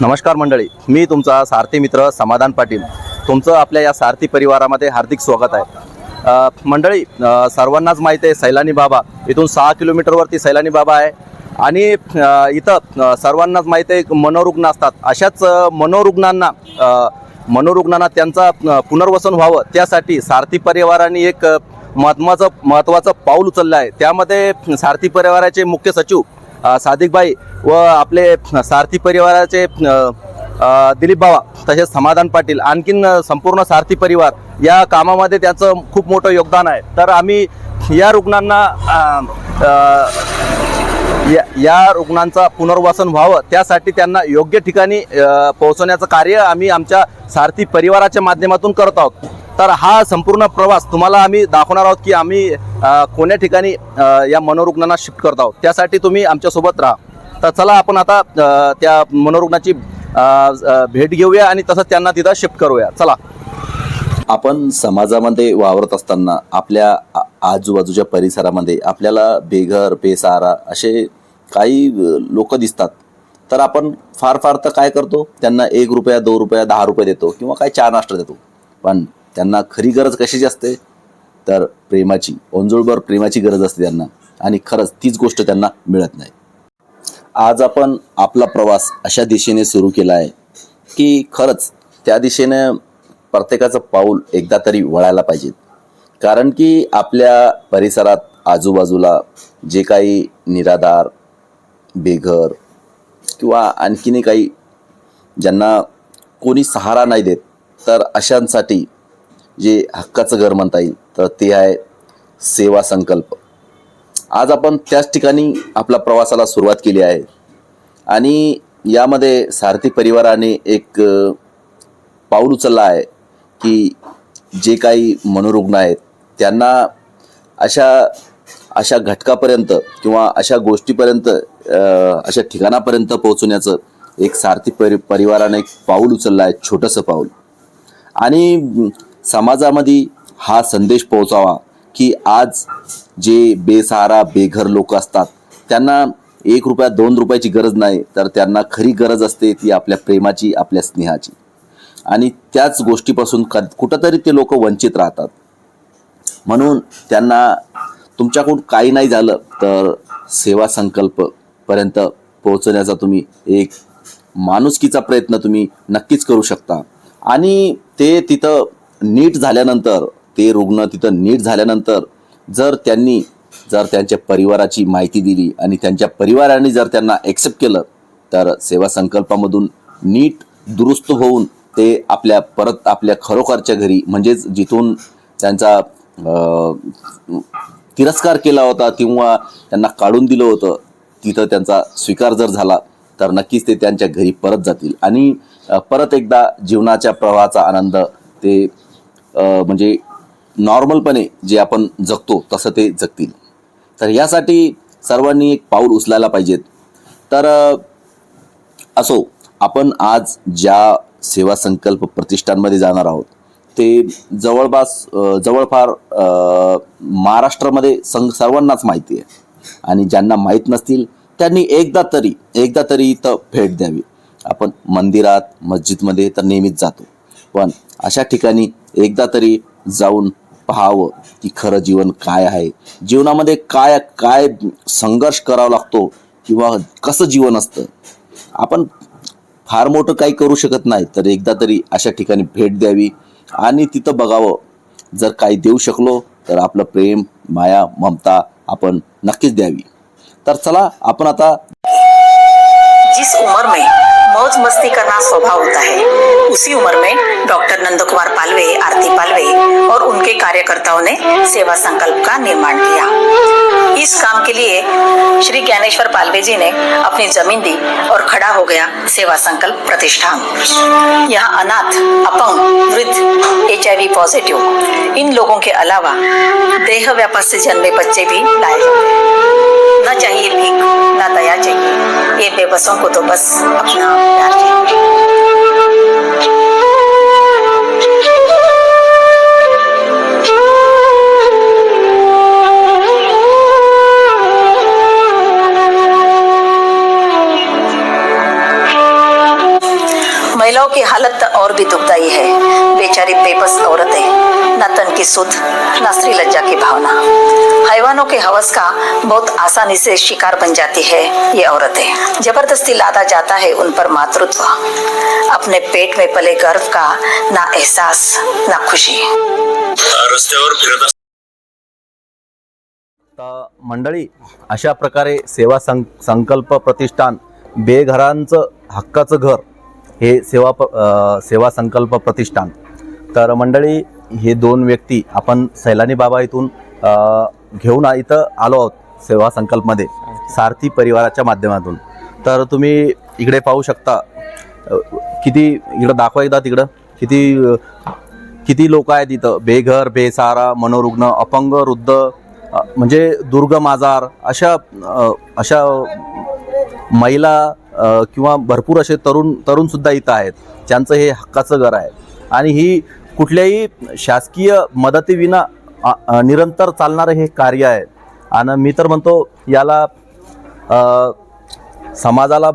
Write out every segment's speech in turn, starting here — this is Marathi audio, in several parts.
नमस्कार मंडळी मी तुमचा सारथी मित्र समाधान पाटील. तुमचं आपल्या या सारथी परिवारामध्ये हार्दिक स्वागत आहे. मंडळी सर्वांनाच माहीत आहे सैलानी बाबा इथून सहा किलोमीटरवरती सैलानी बाबा आहे. आणि इथं सर्वांनाच माहीत आहे मनोरुग्ण असतात. अशाच मनोरुग्णांना मनोरुग्णांना त्यांचा पुनर्वसन व्हावं त्यासाठी सारथी परिवाराने एक अ, महत्त्वाचं महत्त्वाचं पाऊल उचललं आहे. त्यामध्ये सारथी परिवाराचे मुख्य सचिव सादिकबाई व आपले सारथी परिवाराचे दिलीप बाबा तसेच समाधान पाटील आणखीन संपूर्ण सारथी परिवार या कामामध्ये त्याचं खूप मोठं योगदान आहे. तर आम्ही या रुग्णांना या या रुग्णांचा पुनर्वसन व्हावं त्यासाठी त्यांना योग्य ठिकाणी पोहोचवण्याचं कार्य आम्ही आमच्या सारथी परिवाराच्या माध्यमातून करत आहोत. तर हा संपूर्ण प्रवास तुम्हाला आम्ही दाखवणार आहोत की आम्ही कोण्या ठिकाणी या मनोरुग्णांना शिफ्ट करत आहोत. त्यासाठी तुम्ही आमच्यासोबत राहा. तर चला आपण आता त्या मनोरुग्णाची भेट घेऊया आणि तसंच त्यांना तिथं शिफ्ट करूया. चला. आपण समाजामध्ये वावरत असताना आपल्या आजूबाजूच्या परिसरामध्ये आपल्याला बेघर बेसारा असे काही लोक दिसतात. तर आपण फार फार तर काय करतो? त्यांना एक रुपया दोन रुपया दहा रुपये देतो किंवा काय चार नाश्ता देतो. पण त्यांना खरी गरज कशाची असते? तर प्रेमाची ओंजळभर प्रेमाची गरज असते त्यांना. आणि खरंच तीच गोष्ट त्यांना मिळत नाही. आज आपण आपला प्रवास अशा दिशेने सुरू केला आहे की खरंच त्या दिशेने प्रत्येकाचं पाऊल एकदा तरी वळायला पाहिजे. कारण की आपल्या परिसरात आजूबाजूला जे काही निराधार बेघर किंवा आणखीनही काही ज्यांना कोणी सहारा नाही देत तर अशांसाठी जे हक्काचं घर म्हणता येईल तर ते आहे सेवा संकल्प. आज आपण त्याच ठिकाणी आपल्या प्रवासाला सुरुवात केली आहे. आणि यामध्ये सारथी परिवाराने एक पाऊल उचललं आहे की जे काही मनोरुग्ण आहेत त्यांना अशा अशा घटकापर्यंत किंवा अशा गोष्टीपर्यंत अशा ठिकाणापर्यंत पोहोचवण्याचं एक सारथी परि परिवाराने एक पाऊल उचललं आहे छोटंसं पाऊल. आणि समाजामध्ये हा संदेश पोहोचावा की आज जे बेसहारा बेघर लोक असतात त्यांना एक रुपया दोन रुपयाची गरज नाही तर त्यांना खरी गरज असते ती आपल्या प्रेमाची आपल्या स्नेहाची. आणि त्याच गोष्टीपासून क कुठंतरी ते लोक वंचित राहतात. म्हणून त्यांना तुमच्याकडून काही नाही झालं तर सेवा संकल्पपर्यंत पोहोचण्याचा तुम्ही एक माणुसकीचा प्रयत्न तुम्ही नक्कीच करू शकता. आणि ते तिथं नीट झाल्यानंतर ते रुग्ण तिथं नीट झाल्यानंतर जर त्यांनी जर त्यांच्या परिवाराची माहिती दिली आणि त्यांच्या परिवाराने जर त्यांना ॲक्सेप्ट केलं तर सेवा संकल्पामधून नीट दुरुस्त होऊन ते आपल्या परत आपल्या खरोखरच्या घरी म्हणजेच जिथून त्यांचा तिरस्कार केला होता किंवा त्यांना काढून दिलं होतं तिथं त्यांचा स्वीकार जर झाला तर नक्कीच ते त्यांच्या घरी परत जातील. आणि परत एकदा जीवनाच्या प्रवाहाचा आनंद ते म्हणजे नॉर्मलपणे जे आपण जगतो तसं ते जगतील. तर यासाठी सर्वांनी एक पाऊल उचलायला पाहिजेत. तर असो आपण आज ज्या सेवा संकल्प प्रतिष्ठानमध्ये जाणार आहोत ते जवळपास जवळफार जवळपार महाराष्ट्रामध्ये संघ सर्वांनाच माहिती आहे. आणि ज्यांना माहीत नसतील त्यांनी एकदा तरी एकदा तरी इथं भेट द्यावी. आपण मंदिरात मस्जिदमध्ये तर नेहमीच जातो. पण अशा ठिकाणी एकदा तरी जाऊन पाहावं की खरं जीवन काय आहे. जीवनामध्ये काय काय संघर्ष करावा लागतो किंवा कसं जीवन असतं. आपण फार मोठं काही करू शकत नाही तर एकदा तरी अशा ठिकाणी भेट द्यावी आणि तिथं बघावं. जर काही देऊ शकलो तर आपलं प्रेम माया ममता आपण नक्कीच द्यावी. तर चला आपण आता जिस उमर में मौज मस्ती करना स्वभाव होता है। उसी उम्र में डॉक्टर नंद कुमार पालवे, आरती पालवे और उनके कार्यकर्ताओं ने सेवा संकल्प का निर्माण किया। इस काम के लिए श्री ज्ञानेश्वर पालवे जी ने अपनी ज़मीन दी और खड़ा हो गया सेवा संकल्प प्रतिष्ठान। यहाँ अनाथ, अपंग, वृद्ध वी पॉजिटिव इन लोगों के अलावा देह व्यापार से जन्मे बच्चे भी लाए जाते हैं। न चाहिए भीख न दया चाहिए। ये बेबसों को तो बस अपना प्यार चाहिए। महिलाओं की हालत और भी दुखदाई है। बेचारी बेबस औरतें न तन की सुध न स्त्री लज्जा की भावना। हैवानों के हवस का बहुत आसानी से शिकार बन जाती है ये औरतें। जबरदस्ती लादा जाता है उन पर मातृत्व। अपने पेट में पले गर्व का ना एहसास ना खुशी। रस्त्यावर फिरत मंडळी अशा प्रकारे सेवा सं संकल्प प्रतिष्ठान बेघरांचं हक्काचं घर हे सेवा प सेवा संकल्प प्रतिष्ठान. तर मंडळी हे दोन व्यक्ती आपण सैलानी बाबा इथून घेऊन इथं आलो आहोत सेवा संकल्पमध्ये सारथी परिवाराच्या माध्यमातून. तर तुम्ही इकडे पाहू शकता किती इकडं दाखवा एकदा तिकडं किती किती लोक आहेत इथं. बेघर बेसहारा मनोरुग्ण अपंग वृद्ध म्हणजे दुर्गम आजार अशा अशा महिला किंवा भरपूर असे तरुण तरुणसुद्धा इथं आहेत. ज्यांचं हे हक्काचं घर आहे. आणि ही कुठल्याही शासकीय मदतीविना निरंतर चालणारं हे कार्य आहे. आणि मी तर म्हणतो याला समाजाला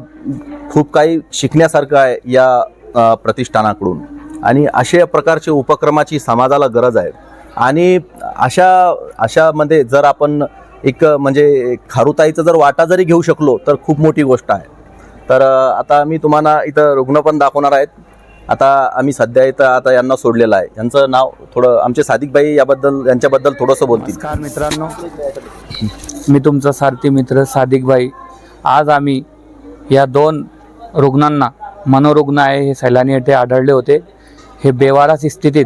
खूप काही शिकण्यासारखं आहे या प्रतिष्ठानाकडून. आणि अशा प्रकारचे उपक्रमाची समाजाला गरज आहे. आणि अशा अशामध्ये जर आपण एक म्हणजे खारुताईचं जर वाटा जरी घेऊ शकलो तर खूप मोठी गोष्ट आहे. तर आता मी तुम्हाला इथं रुग्ण पण दाखवणार आहेत. आता आम्ही सध्या इथं आता यांना सोडलेलं आहे. यांचं नाव थोडं आमचे सादिकबाई याबद्दल यांच्याबद्दल थोडंसं बोलतील. नमस्कार मित्रांनो. मी तुमचा सारथी मित्र सादिकबाई आज आम्ही या दोन रुग्णांना मनोरुग्ण आहे हे सैलानी येथे आढळले होते. हे बेवारास स्थितीत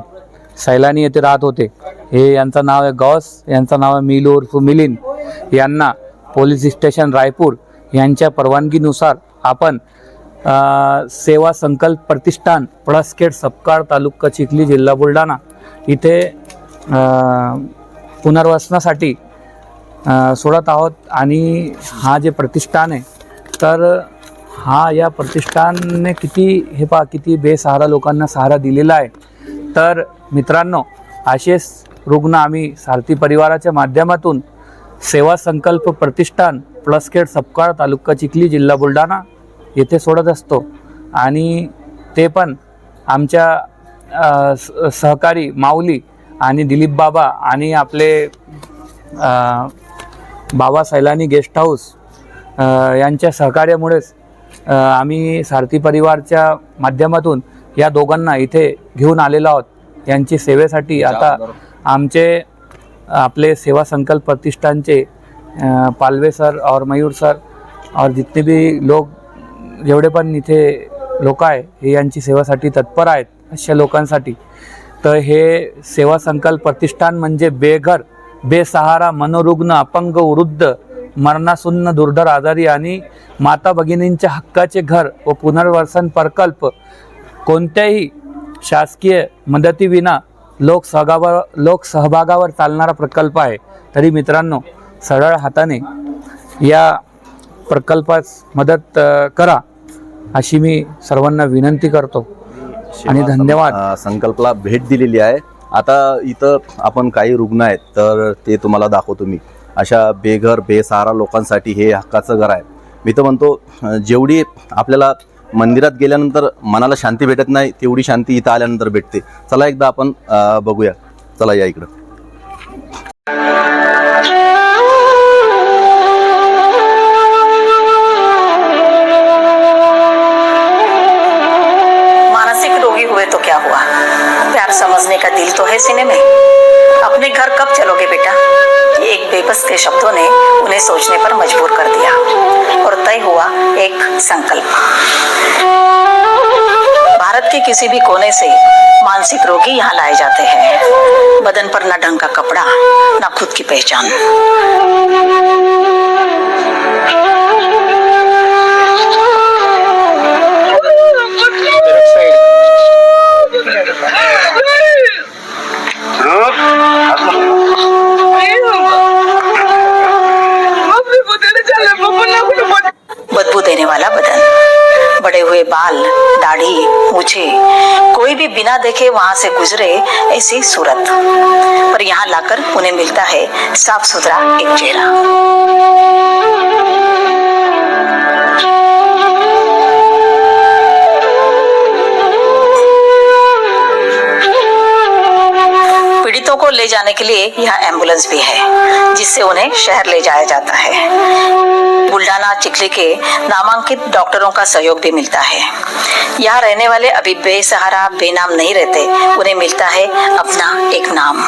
सैलानी येथे राहत होते. हे यांचं नाव आहे गौस यांचं नाव आहे मिलू उर्फ मिलिंद. यांना पोलीस स्टेशन रायपूर यांच्या परवानगीनुसार आपण सेवा संकल्प प्रतिष्ठान पळसखेड सपकाळ तालुका चिखली जिल्हा बुलढाणा इथे पुनर्वसनासाठी सोडत आहोत. आणि हा जे प्रतिष्ठान आहे तर हा या प्रतिष्ठानने किती हे पा किती बेसहारा लोकांना सहारा दिलेला आहे. तर मित्रांनो असेच रुग्ण आम्ही सारथी परिवाराच्या माध्यमातून सेवा संकल्प प्रतिष्ठान प्लसखेड सपकाळ तालुका चिखली जिल्हा बुलढाणा येथे सोडत असतो. आणि ते पण आमच्या सहकारी माऊली आणि दिलीप बाबा आणि आपले बाबा सैलानी गेस्ट हाऊस यांच्या सहकार्यामुळेच आम्ही सारथी परिवारच्या माध्यमातून या दोघांना इथे घेऊन आलेलो आहोत. यांची सेवेसाठी आता आमचे आपले सेवा संकल्प प्रतिष्ठानचे पालवे सर और मयूर सर और जितने भी लोग जेवढे पण इथे लोक आहे हे यांची सेवासाठी तत्पर आहेत अशा लोकांसाठी. तर हे सेवा संकल्प प्रतिष्ठान म्हणजे बेघर बेसहारा मनोरुग्ण अपंग वृद्ध मरणासुन्न दुर्धर आजारी आणि माता भगिनींच्या हक्काचे घर व पुनर्वसन प्रकल्प कोणत्याही शासकीय मदतीविना लोकसहभागावर लोकसहभागावर चालणारा प्रकल्प आहे. तरी मित्रांनो सरळ हाताने या प्रकल्पास मदत करा अशी मी सर्वांना विनंती करतो. आणि धन्यवाद. संकल्पला भेट दिलेली आहे. आता इथं आपण काही रुग्ण आहेत तर ते तुम्हाला दाखवतो मी. अशा बेघर बेसहारा लोकांसाठी हे हक्काचं घर आहे. मी तर म्हणतो जेवढी आपल्याला मंदिरात गेल्यानंतर मनाला शांती भेटत नाही तेवढी शांती इथं आल्यानंतर भेटते. चला एकदा आपण बघूया. चला या इकडं. प्यार समझने का दिल तो है सीने में। अपने घर कब चलोगे बेटा? ये एक बेबस के शब्दों ने उन्हें सोचने पर मजबूर कर दिया और तय हुआ एक संकल्प। भारत के किसी भी कोने से मानसिक रोगी यहाँ लाए जाते हैं। बदन पर न ढंग का कपड़ा, न खुद की पहचान। बिना देखे वहां से गुजरे ऐसी सूरत। पर यहाँ लाकर उन्हें मिलता है साफ सुथरा एक चेहरा। ले जाने के लिए यहाँ एंबुलेंस भी है, जिससे उन्हें शहर ले जाया जाता है। बुल्डाना चिखली के नामांकित डॉक्टरों का सहयोग भी मिलता है। यहाँ रहने वाले अभी बेसहारा, बेनाम नहीं रहते, उन्हें मिलता है अपना एक नाम।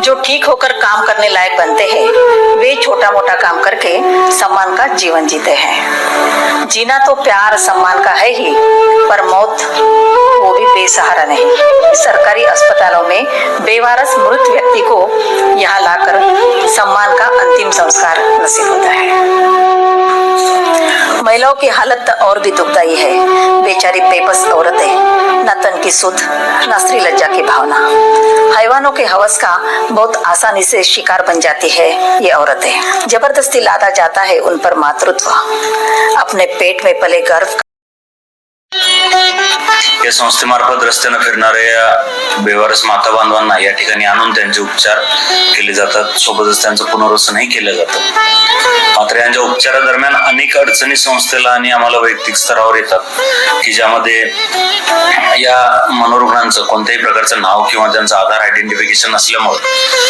जो ठीक होकर काम करने लायक बनते हैं, वे छोटा मोटा काम करके सम्मान का जीवन जीते हैं। जीना तो प्यार, सम्मान का है ही, पर मौत, वो भी बेसहारा नहीं। सरकारी अस्पतालों में बेवारस मृत व्यक्ति को यहाँ लाकर सम्मान का अंतिम संस्कार नसीब होता है। महिलाओं की हालत और भी दुखदायी है। बेचारी बेबस औरतें, न तन की सुध, न स्त्री लज्जा की भावना। हैवानों के हवस का बहुत आसानी से शिकार बन जाती है ये औरतें। ज़बरदस्ती लादा जाता है उन पर मातृत्व। अपने पेट में पले गर्भ या संस्थेमार्फत रस्त्यानं फिरणाऱ्या बेवारस माता बांधवांना या ठिकाणी आणून त्यांचे उपचार केले जातात. सोबतच त्यांचं पुनर्वसनही केलं जातं. मात्र यांच्या उपचारादरम्यान अनेक अडचणी संस्थेला आणि आम्हाला वैयक्तिक स्तरावर येतात. की ज्यामध्ये या मनोरुग्णांचं कोणत्याही प्रकारचं नाव किंवा त्यांचं आधार आयडेंटिफिकेशन नसल्यामुळे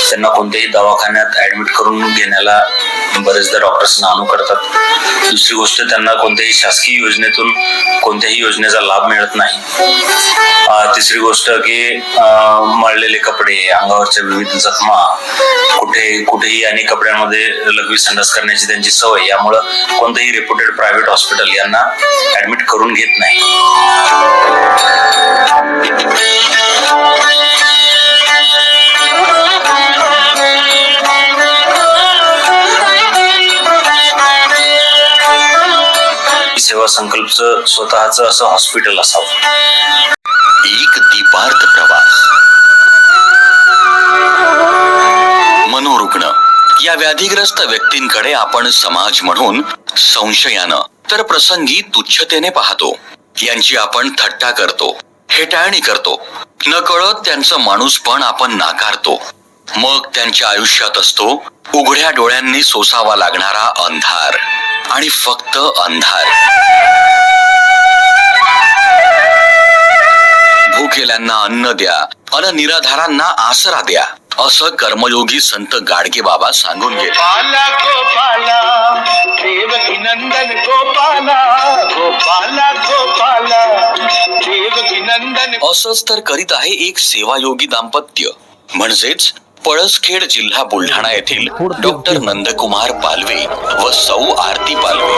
त्यांना कोणत्याही दवाखान्यात ऍडमिट करून घेण्याला बरेचदा डॉक्टर्स नानू करतात. दुसरी गोष्ट त्यांना कोणत्याही शासकीय योजनेतून कोणत्याही योजनेचा लाभ मिळत नाही. तिसरी गोष्ट की मळलेले कपडे अंगावरच्या विविध जखमा कुठे कुठेही आणि कपड्यांमध्ये लघवी संडास करण्याची त्यांची सवय यामुळं कोणतंही रेप्युटेड प्रायव्हेट हॉस्पिटल यांना ऍडमिट करून घेत नाही. सेवा स्वतःच असं हॉस्पिटल असावं. एक दीपार्थ प्रवास. मनोरुग्ण. या व्याधीग्रस्त व्यक्तींकडे आपण समाज म्हणून संशयानं तर प्रसंगी तुच्छतेने पाहतो. यांची आपण थट्टा करतो हेटाळणी करतो. नकळत त्यांचं माणूसपण आपण नाकारतो. मग त्यांच्या आयुष्यात असतो उघड्या डोळ्यांनी सोसावा लागणारा अंधार. आणि फक्त अंधार. भूकेल्यांना अन्न द्या अन निराधारांना आसरा द्या. असं कर्मयोगी संत गाडगे बाबा सांगून गेले. गोपाला गोपाला देवकी नंदन गोपाला गोपाला गोपाला देवकी नंदन असंच तर करीत आहे एक सेवायोगी दाम्पत्य. म्हणजेच पळसखेड जिल्हा बुलढाणा येथील डॉक्टर नंदकुमार पालवे व सौ आरती पालवे.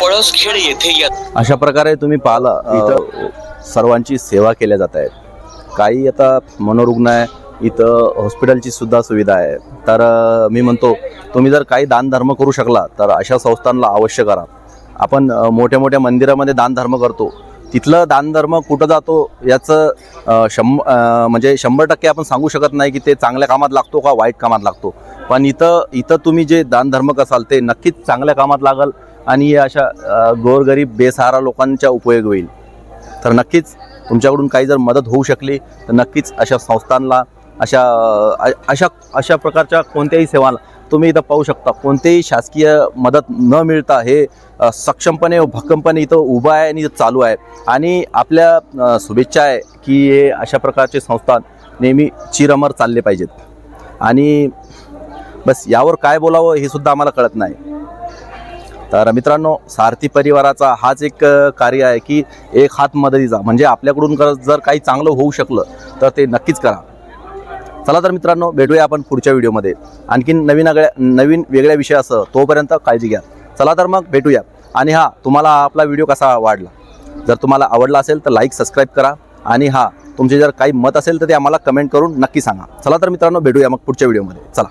पळसखेड येथे या अशा प्रकारे तुम्ही पाहिला इथं सर्वांची सेवा केल्या जात आहेत. काही आता मनोरुग्ण आहे इथं हॉस्पिटलची सुद्धा सुविधा आहे. तर मी म्हणतो तुम्ही जर काही दानधर्म करू शकला तर अशा संस्थांना अवश्य करा. आपण मोठ्या मोठ्या मंदिरामध्ये दानधर्म करतो. तिथलं दानधर्म कुठं जातो याचं शं शंभ म्हणजे शंभर टक्के आपण सांगू शकत नाही की ते चांगल्या कामात लागतो का वाईट कामात लागतो. पण इथं इथं तुम्ही जे दानधर्म कसाल ते नक्कीच चांगल्या कामात लागल आणि अशा गोरगरीब बेसहारा लोकांचा उपयोग होईल. तर नक्कीच तुमच्याकडून काही जर मदत होऊ शकली तर नक्कीच अशा संस्थांना अशा अशा अशा प्रकारच्या कोणत्याही सेवाला तुम्ही इथं पाहू शकता कोणतेही शासकीय मदत न मिळता हे सक्षमपणे व भक्कमपणे इथं उभं आहे आणि चालू आहे. आणि आपल्या शुभेच्छा आहे की हे अशा प्रकारचे संस्थान नेहमी चिरमर चालले पाहिजेत. आणि बस यावर काय बोलावं हे सुद्धा आम्हाला कळत नाही. तर मित्रांनो सारथी परिवाराचा हाच एक कार्य आहे की एक हात मदतीचा. म्हणजे आपल्याकडून जर काही चांगलं होऊ शकलं तर ते नक्कीच करा. चला तर मित्रांनो भेटूया आपण पुढच्या व्हिडिओमध्ये. आणखीन नवीन आगळ्या नवीन वेगळ्या विषयासह तोपर्यंत काळजी घ्या. चला तर मग भेटूया. आणि हा तुम्हाला हा आपला व्हिडिओ कसा वाढला जर तुम्हाला आवडला असेल तर लाईक सबस्क्राईब करा. आणि हा तुमचे जर काही मत असेल तर ते आम्हाला कमेंट करून नक्की सांगा. चला तर मित्रांनो भेटूया मग पुढच्या व्हिडिओमध्ये. चला.